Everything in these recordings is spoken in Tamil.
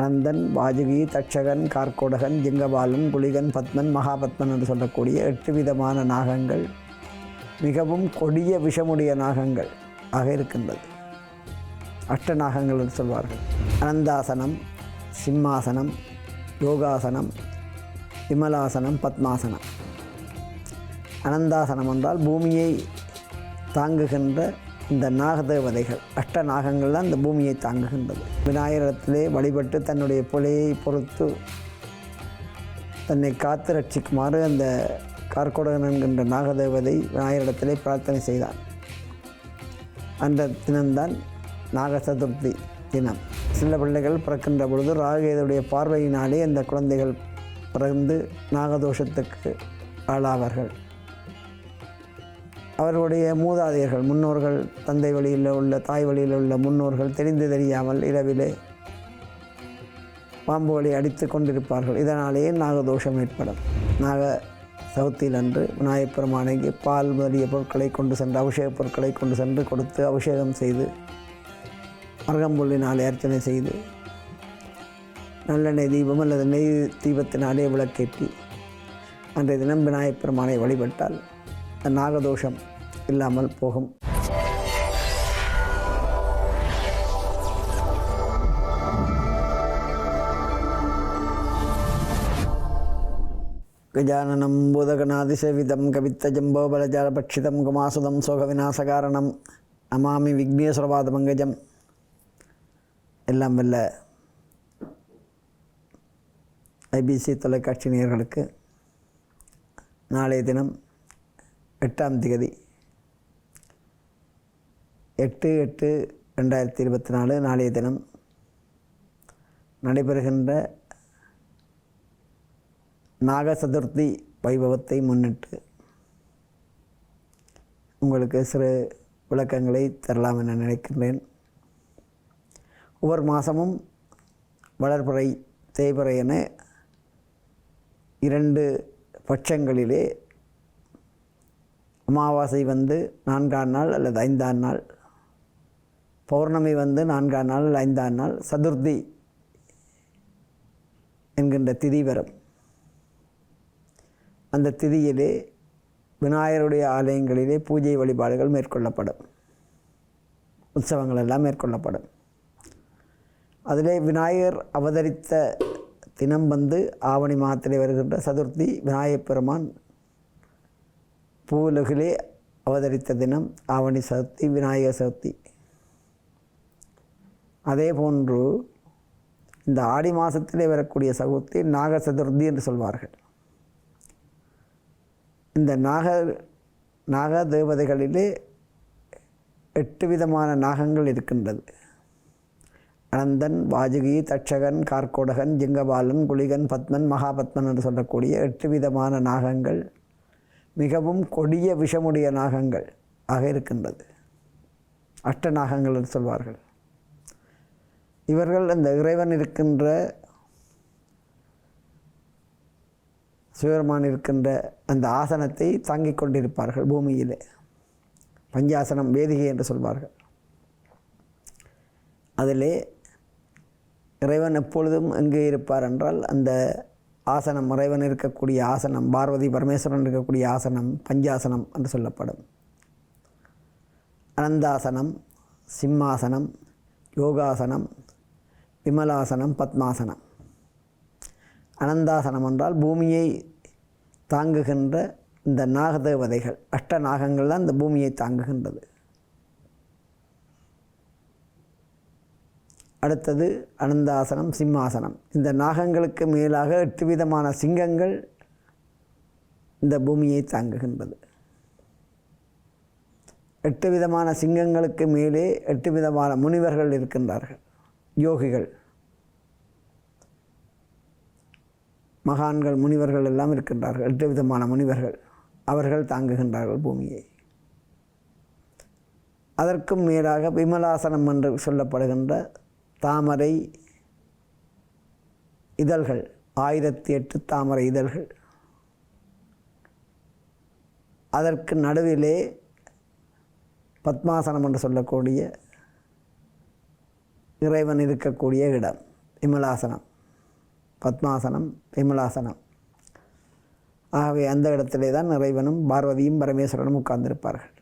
அனந்தன் வாஜுகி தட்சகன் கார்கோடகன் ஜிங்கபாலன் குளிகன் பத்மன் மகாபத்மன் என்று சொல்லக்கூடிய எட்டு விதமான நாகங்கள் மிகவும் கொடிய விஷமுடைய நாகங்கள் ஆக இருக்கின்றது. அஷ்ட நாகங்கள் என்று சொல்வார்கள். அனந்தாசனம் சிம்மாசனம் யோகாசனம் விமலாசனம் பத்மாசனம். அனந்தாசனம் என்றால் பூமியை தாங்குகின்ற இந்த நாகதேவதைகள் அஷ்ட நாகங்கள் தான் இந்த பூமியை தாங்குகின்றது. விநாயகரத்திலே வழிபட்டு தன்னுடைய பிழையை பொறுத்து தன்னை காத்து ரட்சிக்குமாறு அந்த கார்கோடகன் என்கின்ற நாகதேவதை விநாயகரிடத்திலே பிரார்த்தனை செய்தான் அந்த தினம்தான் நாக சதுர்த்தி தினம். சில பிள்ளைகள் பிறக்கின்ற பொழுது ராகேதுடைய பார்வையினாலே அந்த குழந்தைகள் பிறந்து நாகதோஷத்துக்கு ஆளாவார்கள். அவர்களுடைய மூதாதையர்கள் முன்னோர்கள் தந்தை வழியில் உள்ள தாய் வழியில் உள்ள முன்னோர்கள் தெரிந்து தெரியாமல் இரவிலே பாம்புகளை அடித்து கொண்டிருப்பார்கள். இதனாலேயே நாகதோஷம் ஏற்படும். நாக சவுத்தில் அன்று விநாயகப் பெருமானைக்கு பால் முதலிய பொருட்களை கொண்டு சென்று அபிஷேக பொருட்களை கொண்டு சென்று கொடுத்து அபிஷேகம் செய்து அருகம்புல்லினாலே அர்ச்சனை செய்து நல்லெண்ணெய் தீபம் அல்லது நெய் தீபத்தினாலே விளக்கேற்றி அன்றைய தினம் விநாயகப் பெருமானை வழிபட்டால் நாகதோஷம் இல்லாமல் போகும். கஜானனம் பூதகணாதிசேவிதம் கவித்தஜம்போபலஜாலபட்சிதம் குமாசுதம் சோகவிநாசகாரணம் நமாமி விக்னேஸ்வரபாத பங்கஜம் எல்லாம் வல்ல ஐபிசி தொலைக்காட்சி நேயர்களுக்கு நாளைய தினம் எட்டாம் தேதி எட்டு எட்டு ரெண்டாயிரத்தி இருபத்தி நாலு நாளைய தினம் நடைபெறுகின்ற நாக சதுர்த்தி வைபவத்தை முன்னிட்டு உங்களுக்கு சிறு விளக்கங்களை தரலாம் என நினைக்கின்றேன். ஒவ்வொரு மாதமும் வளர்பிறை தேய்பறை என இரண்டு பட்சங்களிலே அமாவாசை வந்து நான்காம் நாள் அல்லது ஐந்தாம் நாள். பௌர்ணமி வந்து நான்காம் நாள் அல்லது ஐந்தாம் நாள். சதுர்த்தி என்கின்ற திதி வரும். அந்த திதியிலே விநாயகருடைய ஆலயங்களிலே பூஜை வழிபாடுகள் மேற்கொள்ளப்படும். உற்சவங்கள் எல்லாம் மேற்கொள்ளப்படும். அதிலே விநாயகர் அவதரித்த தினம் வந்து ஆவணி மாதத்திலே வருகின்ற சதுர்த்தி விநாயகப் பெருமான் பூவுலகிலே அவதரித்த தினம் ஆவணி சதுர்த்தி விநாயகர் சதுர்த்தி அதே போன்று இந்த ஆடி மாதத்திலே வரக்கூடிய சதுர்த்தி நாக சதுர்த்தி என்று சொல்வார்கள். இந்த நாக நாக தேவதைகளிலே எட்டு விதமான நாகங்கள் இருக்கின்றது. அனந்தன் வாஜுகி தட்சகன் கார்கோடகன் ஜிங்கபாலன் குளிகன் பத்மன் மகாபத்மன் என்று சொல்லக்கூடிய எட்டு விதமான நாகங்கள் மிகவும் கொடிய விஷமுடைய நாகங்கள் ஆக இருக்கின்றது. அஷ்ட நாகங்கள் என்று சொல்வார்கள். இவர்கள் அந்த இறைவன் இருக்கின்ற சிவபெருமான் இருக்கின்ற அந்த ஆசனத்தை தாங்கிக் கொண்டிருப்பார்கள் பூமியிலே. பஞ்சாசனம் வேதிகை என்று சொல்வார்கள். அதிலே இறைவன் எப்பொழுதும் எங்கே இருப்பார் என்றால் அந்த ஆசனம் இறைவன் இருக்கக்கூடிய ஆசனம் பார்வதி பரமேஸ்வரன் இருக்கக்கூடிய ஆசனம் பஞ்சாசனம் என்று சொல்லப்படும். அனந்தாசனம் சிம்மாசனம் யோகாசனம் விமலாசனம் பத்மாசனம். அனந்தாசனம் என்றால் பூமியை தாங்குகின்ற இந்த நாகதேவதைகள் அஷ்ட நாகங்கள் தான் இந்த பூமியை தாங்குகின்றது. அடுத்தது அனந்தாசனம் சிம்மாசனம். இந்த நாகங்களுக்கு மேலாக எட்டு விதமான சிங்கங்கள் இந்த பூமியை தாங்குகின்றது. எட்டு விதமான சிங்கங்களுக்கு மேலே எட்டு விதமான முனிவர்கள் இருக்கின்றார்கள். யோகிகள். மகான்கள் முனிவர்கள் எல்லாம் இருக்கின்றார்கள். எட்டு விதமான முனிவர்கள். அவர்கள் தாங்குகின்றார்கள் பூமியை. அதற்கும் மேலாக விமலாசனம் என்று சொல்லப்படுகின்ற தாமரை இதழ்கள் ஆயிரத்தி எட்டு தாமரை இதழ்கள். அதற்கு நடுவிலே பத்மாசனம் என்று சொல்லக்கூடிய இறைவன் இருக்கக்கூடிய இடம் விமலாசனம். பத்மாசனம் விமலாசனம். ஆகவே அந்த இடத்திலே தான் இறைவனும் பார்வதியும் பரமேஸ்வரனும் உட்கார்ந்திருப்பார்கள்.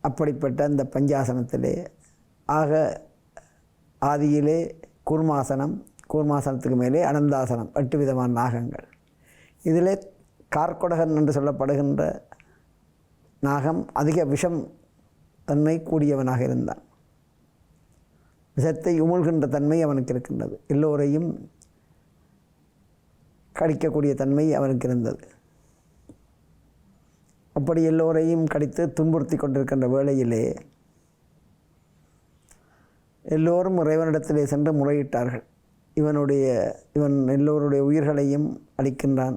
அப்படிப்பட்ட அந்த பஞ்சாசனத்திலே ஆக ஆதியிலே கூர்மாசனம் கூர்மாசனத்துக்கு மேலே அனந்தாசனம் எட்டு விதமான நாகங்கள். இதிலே கார்கொடகன் என்று சொல்லப்படுகின்ற நாகம் அதிக விஷம் தன்மை கூடியவனாக இருந்தான். விஷத்தை உமிழ்கின்ற தன்மை அவனுக்கு இருக்கின்றது. எல்லோரையும் கடிக்கக்கூடிய தன்மை அவனுக்கு இருந்தது. அப்படி எல்லோரையும் கடித்து துன்புறுத்தி கொண்டிருக்கின்ற வேளையிலே எல்லோரும் இறைவனிடத்திலே சென்று முறையிட்டார்கள். இவனுடைய இவன் எல்லோருடைய உயிர்களையும் அளிக்கின்றான்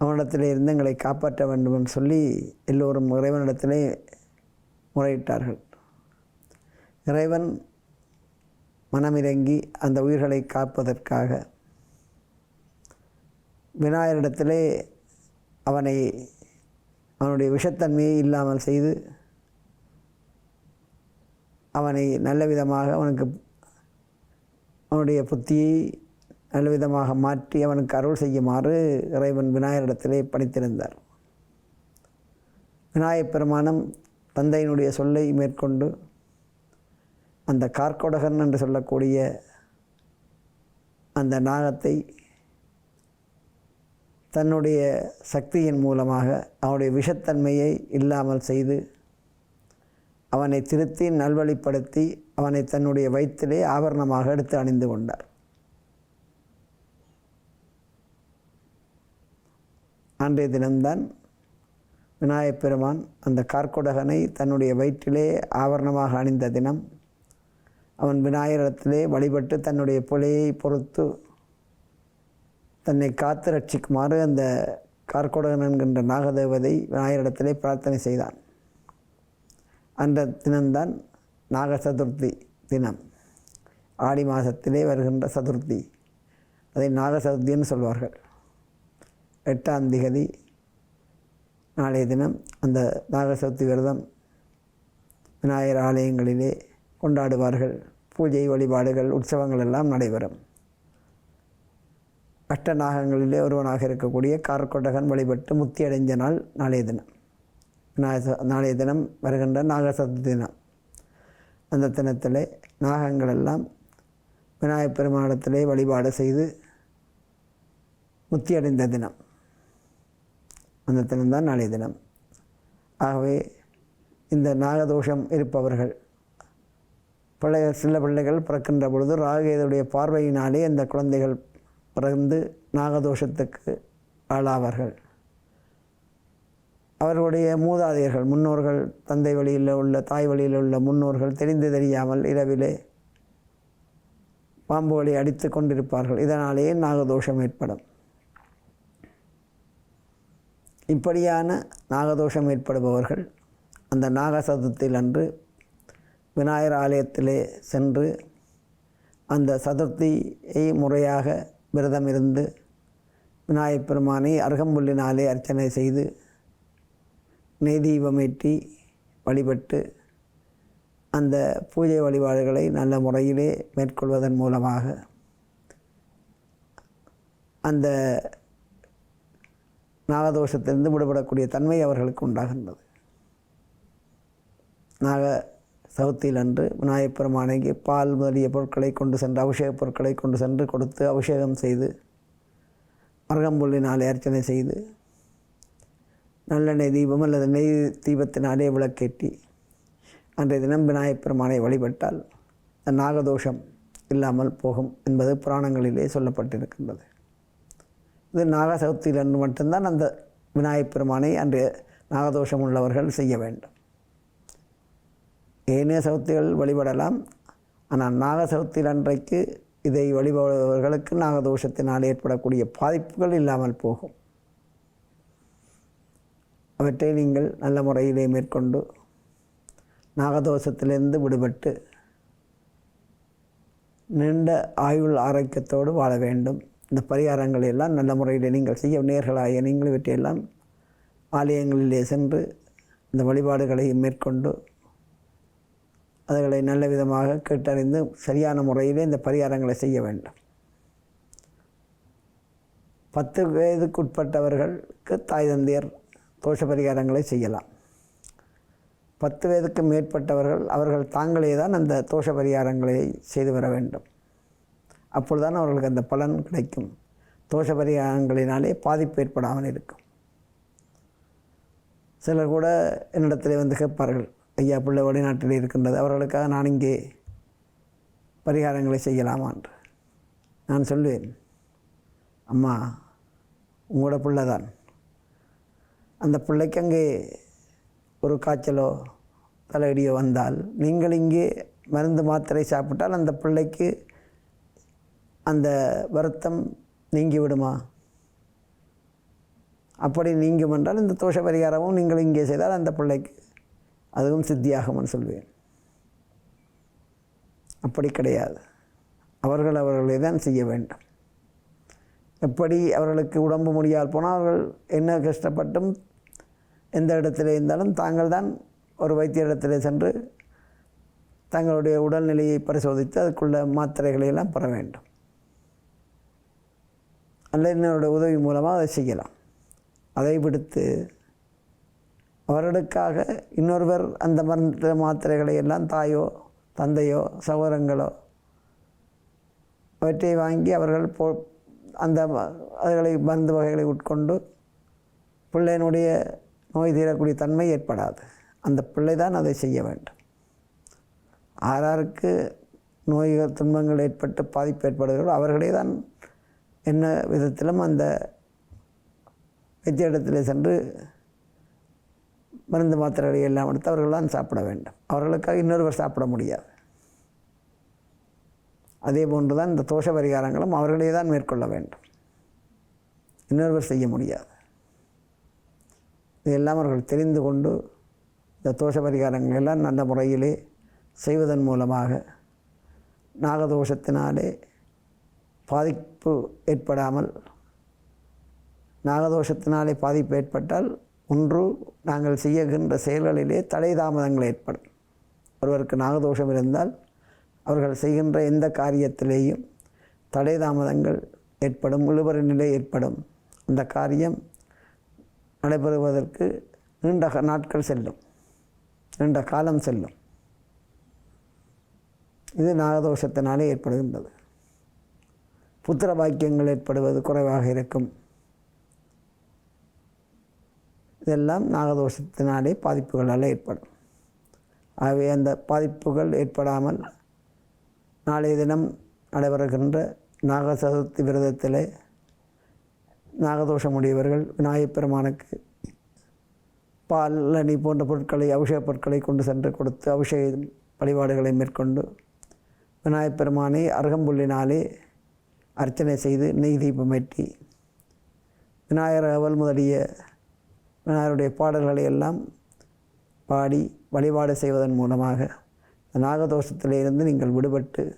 அவனிடத்திலே இருந்து எங்களை காப்பாற்ற வேண்டும் என்று சொல்லி எல்லோரும் இறைவனிடத்திலே முறையிட்டார்கள். இறைவன் மனமிறங்கி அந்த உயிர்களை காப்பதற்காக விநாயகரிடத்திலே அவனை அவனுடைய விஷத்தன்மையை இல்லாமல் செய்து அவனை நல்ல விதமாக அவனுக்கு அவனுடைய புத்தியை நல்ல விதமாக மாற்றி அவனுக்கு அருள் செய்யுமாறு இறைவன் விநாயகரிடத்திலே பணித்திருந்தார். விநாயகப் பெருமானம் தந்தையினுடைய சொல்லை மேற்கொண்டு அந்த கார்கோடகன் என்று சொல்லக்கூடிய அந்த நாகத்தை தன்னுடைய சக்தியின் மூலமாக அவனுடைய விஷத்தன்மையை இல்லாமல் செய்து அவனை திருத்தி நல்வழிப்படுத்தி அவனை தன்னுடைய வயிற்றிலே ஆபரணமாக எடுத்து அணிந்து கொண்டார். அன்றைய தினம்தான் விநாயகப் பெருமான் அந்த கார்கொடகனை தன்னுடைய வயிற்றிலே ஆபரணமாக அணிந்த தினம் அவன் விநாயகரத்திலே வழிபட்டு தன்னுடைய பிழையை பொறுத்து தன்னை காத்து ரட்சிக்குமாறு அந்த கார்கொடகன் என்கின்ற நாகதேவதை விநாயகரிடத்திலே பிரார்த்தனை செய்தான். அந்த தினம்தான் நாக சதுர்த்தி தினம். ஆடி மாதத்திலே வருகின்ற சதுர்த்தி. அதை நாக சதுர்த்தின்னு சொல்வார்கள். எட்டாம் திகதி நாளைய தினம் அந்த நாக சதுர்த்தி விரதம் விநாயகர் ஆலயங்களிலே கொண்டாடுவார்கள். பூஜை வழிபாடுகள் உற்சவங்கள் எல்லாம் நடைபெறும். அஷ்டநாகங்களிலே ஒருவனாக இருக்கக்கூடிய கார்கொட்டகன் வழிபட்டு முத்தி அடைஞ்ச நாள் நாளைய தினம். நாய- நாளைய தினம் வருகின்ற நாக சதுர்த்தி தினம். அந்த தினத்தில் நாகங்கள் எல்லாம் விநாயகப் பெருமானிடத்திலே வழிபாடு செய்து முத்தி அடைந்த தினம். அந்த தினம்தான் நாளைய தினம். ஆகவே இந்த நாகதோஷம் இருப்பவர்கள் பிள்ளைகள் சில பிள்ளைகள் பிறக்கின்ற பொழுது ராகேதுடைய பார்வையினாலே அந்த குழந்தைகள் பிறந்து நாகதோஷத்துக்கு ஆளாவார்கள். அவர்களுடைய மூதாதையர்கள் முன்னோர்கள் தந்தை வழியில் உள்ள தாய் வழியில் உள்ள முன்னோர்கள் தெரிந்து தெரியாமல் இரவிலே பாம்புகளை அடித்து கொண்டிருப்பார்கள். இதனாலேயே நாகதோஷம் ஏற்படும். இப்படியான நாகதோஷம் ஏற்படுபவர்கள் அந்த நாக சதுர்த்தியில் அன்று விநாயகர் ஆலயத்திலே சென்று அந்த சதுர்த்தியை முறையாக விரதம் இருந்து விநாயகப் பெருமானை அருகம்புல்லினாலே அர்ச்சனை செய்து நெய் தீபமேற்றி வழிபட்டு அந்த பூஜை வழிபாடுகளை நல்ல முறையிலே மேற்கொள்வதன் மூலமாக அந்த நாகதோஷத்திலிருந்து விடுபடக்கூடிய தன்மை அவர்களுக்கு உண்டாகின்றது. நாக சவுத்தில் அன்று விநாயகப் பெருமானைக்கு பால் முதலிய பொருட்களை கொண்டு சென்று அபிஷேகப் பொருட்களை கொண்டு சென்று கொடுத்து அபிஷேகம் செய்து அருகம்புல்லினாலே அர்ச்சனை செய்து நல்லெண்ணெய் தீபம் அல்லது நெய் தீபத்தினாலே விளக்கேற்றி அன்றைய தினம் விநாயகப் பெருமானை வழிபட்டால் அந்த நாகதோஷம் இல்லாமல் போகும் என்பது புராணங்களிலே சொல்லப்பட்டிருக்கின்றது. இது நாக அன்று மட்டும்தான் அந்த விநாயகப் பெருமானை அன்று நாகதோஷம் உள்ளவர்கள் செய்ய வேண்டும். ஏனைய சவுத்திகள் வழிபடலாம். ஆனால் நாக அன்றைக்கு இதை வழிபடுபவர்களுக்கு நாகதோஷத்தினால் ஏற்படக்கூடிய பாதிப்புகள் இல்லாமல் போகும். அவற்றை நீங்கள் நல்ல முறையிலே மேற்கொண்டு நாகதோஷத்திலிருந்து விடுபட்டு நீண்ட ஆயுள் ஆரோக்கியத்தோடு வாழ வேண்டும். இந்த பரிகாரங்களை எல்லாம் நல்ல முறையில் நீங்கள் செய்ய நேர்களாகிய நீங்கள் இவற்றையெல்லாம் ஆலயங்களிலே சென்று இந்த வழிபாடுகளை மேற்கொண்டு அதுகளை நல்ல விதமாக கேட்டறிந்து சரியான முறையிலே இந்த பரிகாரங்களை செய்ய வேண்டும். பத்து வயதுக்குட்பட்டவர்களுக்கு தாய் தந்தையர் தோஷ பரிகாரங்களை செய்யலாம். பத்து வயதுக்கு மேற்பட்டவர்கள் அவர்கள் தாங்களே தான் அந்த தோஷ பரிகாரங்களை செய்து வர வேண்டும். அப்பொழுதுதான் அவர்களுக்கு அந்த பலன் கிடைக்கும். தோஷ பரிகாரங்களினாலே பாதிப்பு ஏற்படாமல் இருக்கும். சிலர் கூட என்னிடத்தில் வந்து கேட்பார்கள் ஐயா பிள்ளை வெளிநாட்டில் இருக்கின்றது அவர்களுக்காக நான் இங்கே பரிகாரங்களை செய்யலாமா என்று. நான் சொல்வேன் அம்மா உங்களோட பிள்ளை தான். அந்த பிள்ளைக்கு அங்கே ஒரு காய்ச்சலோ தலையடியோ வந்தால் நீங்கள் இங்கே மருந்து மாத்திரை சாப்பிட்டால் அந்த பிள்ளைக்கு அந்த வருத்தம் நீங்கி விடுமா அப்படி நீங்கும் என்றால் இந்த தோஷ பரிகாரமும் நீங்கள் இங்கே செய்தால் அந்த பிள்ளைக்கு அதுவும் சித்தியாகும்னு சொல்வேன். அப்படி கிடையாது. அவர்கள் அவர்களை தான் செய்ய வேண்டும். எப்படி அவர்களுக்கு உடம்பு முடியால் போனால் அவர்கள் என்ன கஷ்டப்பட்டும் எந்த இடத்துல இருந்தாலும் தாங்கள் தான் ஒரு வைத்திய இடத்துல சென்று தங்களுடைய உடல்நிலையை பரிசோதித்து அதுக்குள்ள மாத்திரைகளை எல்லாம் பெற வேண்டும். அல்ல என்னோட உதவி மூலமாக அதை செய்யலாம். அதை விடுத்து அவர்களுக்காக இன்னொருவர் அந்த மருந்து மாத்திரைகளை எல்லாம் தாயோ தந்தையோ சகோதரங்களோ அவற்றை வாங்கி அவர்கள் போ அந்த அதுகளை மருந்து வகைகளை உட்கொண்டு பிள்ளையினுடைய நோய் தீரக்கூடிய தன்மை ஏற்படாது. அந்த பிள்ளை தான் அதை செய்ய வேண்டும். ஆறாருக்கு நோய்கள் துன்பங்கள் ஏற்பட்டு பாதிப்பு ஏற்படுகிறதோ அவர்களே தான் என்ன விதத்திலும் அந்த வைத்திய இடத்திலே சென்று மருந்து மாத்திரைகளை எல்லாம் எடுத்து அவர்கள் தான் சாப்பிட வேண்டும். அவர்களுக்காக இன்னொருவர் சாப்பிட முடியாது. அதே போன்று தான் இந்த தோஷ பரிகாரங்களும் அவர்களே தான் மேற்கொள்ள வேண்டும். இன்னொருவர் செய்ய முடியாது. இதையெல்லாம் அவர்கள் தெரிந்து கொண்டு இந்த தோஷ பரிகாரங்கள் எல்லாம் நல்ல முறையிலே செய்வதன் மூலமாக நாகதோஷத்தினாலே பாதிப்பு ஏற்படாமல் நாகதோஷத்தினாலே பாதிப்பு ஏற்பட்டால் ஒன்று நாங்கள் செய்யுகின்ற செயல்களிலே தடை தாமதங்கள் ஏற்படும். ஒருவருக்கு நாகதோஷம் இருந்தால் அவர்கள் செய்கின்ற எந்த காரியத்திலேயும் தடை தாமதங்கள் ஏற்படும் இழுபறி நிலை ஏற்படும். அந்த காரியம் நடைபெறுவதற்கு நீண்ட நாட்கள் செல்லும். நீண்ட காலம் செல்லும். இது நாகதோஷத்தினாலே ஏற்படுகின்றது. புத்திர பாக்கியங்கள் ஏற்படுவது குறைவாக இருக்கும். இதெல்லாம் நாகதோஷத்தினாலே பாதிப்புகளால் ஏற்படும். ஆகவே அந்த பாதிப்புகள் ஏற்படாமல் நாளைய தினம் நடைபெறுகின்ற நாக சதுர்த்தி விரதத்திலே நாகதோஷமுடையவர்கள் விநாயகப் பெருமானுக்கு பால் லனி போன்ற பொருட்களை அபிஷேக பொருட்களை கொண்டு சென்று கொடுத்து அபிஷேக வழிபாடுகளை மேற்கொண்டு விநாயகப் பெருமானை அருகம்புள்ளினாலே அர்ச்சனை செய்து நெய் தீபமேற்றி விநாயகர் அவல் முதலிய விநாயகருடைய பாடல்களை எல்லாம் பாடி வழிபாடு செய்வதன் மூலமாக நாகதோஷத்திலிருந்து நீங்கள் விடுபட்டு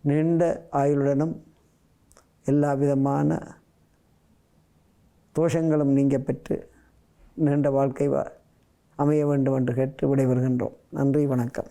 நீண்ட ஆயுளுடனும் எல்லா விதமான தோஷங்களும் நீங்க பெற்று நீண்ட வாழ்க்கை வா- அமைய வேண்டும் என்று கேட்டு விடைபெறுகின்றோம். நன்றி வணக்கம்.